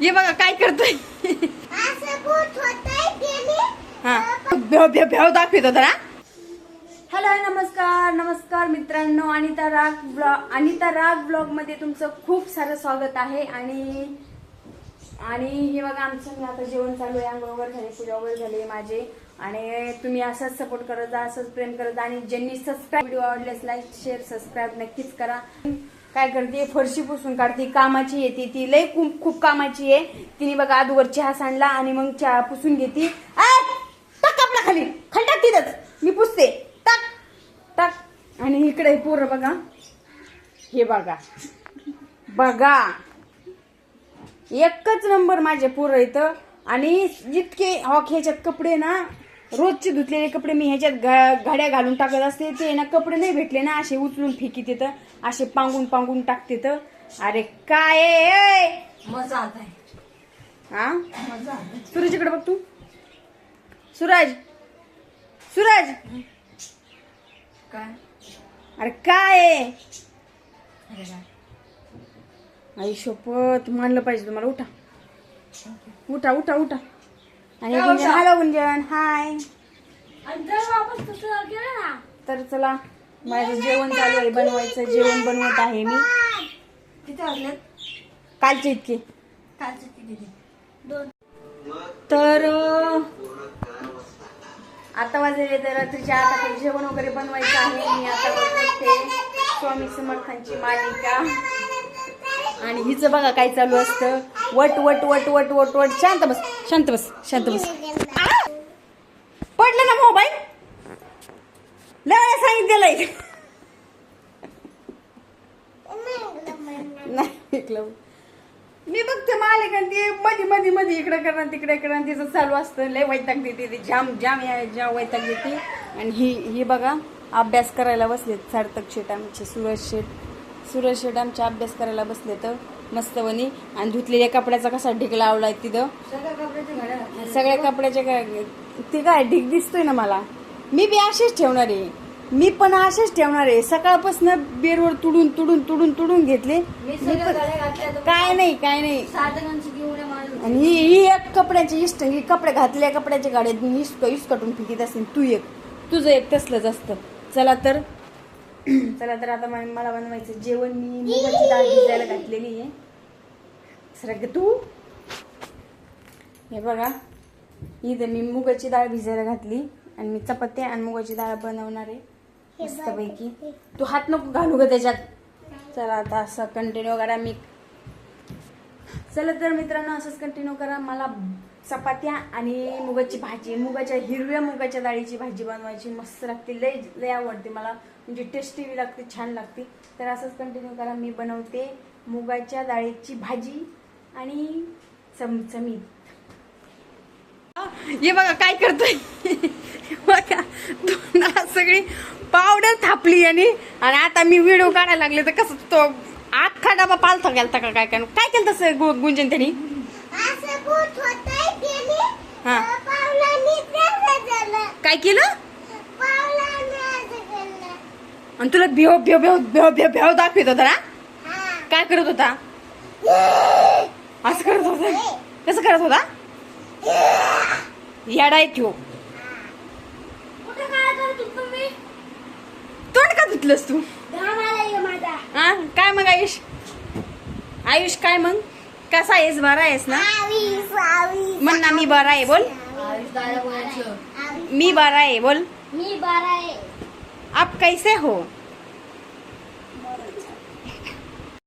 हे बघा काय करतोय? हा. भेव भेव भेव दाखवत होता ना हॅलो नमस्कार नमस्कार मित्रांनो. अनिता राग ब्लॉग अनिता राग ब्लॉगमध्ये तुमचं खूप सारं स्वागत आहे. आणि आणि हे बघा आमचं मी आता जेवण चालू आहे. अंघोळ वगैरे झाले पूजा वगैरे झाली माझे. आणि तुम्ही असंच सपोर्ट करत जा असंच प्रेम करत जा. आणि ज्यांनी सबस्क्राईब व्हिडिओ आवडल्यास लाईक शेअर सबस्क्राईब नक्कीच करा. काय करते? फरशी पुसून काढते. कामाची येते ती. लय खूप खूप कामाची आहे. तिने बघा आधवर चहा सांडला आणि मग चहा पुसून घेते. आ, टाक आपला खाली. खाली टाक तिथंच. मी पुसते. टाक टाक. आणि इकडे पोरं बघा. हे बघा. बघा. एकच नंबर माझे पोरं इथं. आणि जितके हॉक ह्याच्यात कपडे ना रोजचे धुतलेले कपडे मी ह्याच्यात घड्या घालून टाकत असते. ते ना कपडे नाही भेटले ना असे उचलून फेकीत येतं असे पांगून पांगून टाकते तर. अरे काय? मजा आता हा मजा सूरज इकडे बघ तू. सूरज! सूरज! काय? अरे काय आहे? अरे काय? आई शपथ मानलं पाहिजे तुम्हाला. उठा. उठा उठा उठा. आणि गुंजन? हॅलो गुंजन हाय तर चला माझं जेवण चालू आहे बनवायचं जेवण बनवत आहे मी. किती वाजले? कालचे इतके. कालचे किती दोन. तर आता वाजलेले तर रात्रीच्या आता जेवण वगैरे बनवायचं आहे. मी आता स्वामी समर्थांची मालिका. आणि हिचं बघा काय चालू असतं. वट वट वट वट वट वट. शांत बस शांत बस शांत बस. पडलं ना मोबाईल? लय सांगितलेलं नाही ऐकलं मी बघते मालिका आणि ते मध्ये मध्ये मध्ये इकडे करणार तिकडे करणं तिचं चालू असतं. लय वैताग देते ती. जाम जाम या जाम वैताग देते. आणि ही ही बघा अभ्यास करायला बसलेत सार्थक शेट आमचे सुरज शेठ. सुरज शेट आमचे अभ्यास करायला बसले तर मस्तवणी आणि धुतलेल्या कपड्याचा कसा ढीक लावलाय तिथं. सगळ्या कपड्याचे घड्या सगळ्या कपड्याचे काय ते काय ढीक दिसतोय ना मला. मी बी असेच ठेवणार आहे. मी पण असेच ठेवणार आहे. सकाळपासून बेरवर तुडून तुडून तुडून तुडून घेतले. काय नाही काय नाही. आणि ही ही एक कपड्याची इष्ट ही कपडे घातल्या कपड्याच्या गाड्यात मी इष्ट इस्कटून फेकीत असेल तू एक तुझं एक तसलंच असतं. चला तर चला तर आता मा- मला बनवायचं जेवण. मी मुगाची डाळ भिजायला घातलेली आहे. सरक तू. हे बघा. इथं मी मुगाची डाळ भिजायला घातली आणि मी चपात्या आणि मुगाची डाळ बनवणार आहे. मस्तपैकी. तू हात नको घालू ग त्याच्यात. चला आता असं कंटिन्यू करा. मी चला तर मित्रांनो असंच कंटिन्यू करा. मला चपात्या आणि मुगाची भाजी मुगाच्या हिरव्या मुगाच्या डाळीची भाजी बनवायची. मस्त लागते लय लय आवडते मला. म्हणजे टेस्टी बी लागते छान लागते. तर असंच कंटिन्यू करा. मी बनवते मुगाच्या डाळीची भाजी आणि चमचमीत. हे बघा काय करतोय? बघा तोंडात सगळी पावडर थापली आणि आणि आता मी व्हिडिओ काढायला लागले तर कसं तो अख्खा डबा पालथा गेलता का काय काय काय केलं तसं गु- गुंजन त्यांनी? असं भूत होतंय त्याने हा. पावलांनी तसं झालं. काय केलं? पावलांनी असं केलं. आणि तुला भेव भेव भेव भेव भेव भेव दाखवत होता ना? हा. काय करत होता? असं करत होता? कसं करत होता? येडाय ठेव. कुठे काय करतो तुम्ही? तोंड का धुतलंस तू? हा? काय मग आयुष? आयुष काय मग? कसा आहेस? बरा आहेस ना? म्हण ना मी बरा आहे बोल. मी बरा आहे बोल. मी बरा आहे. आप कैसे हो?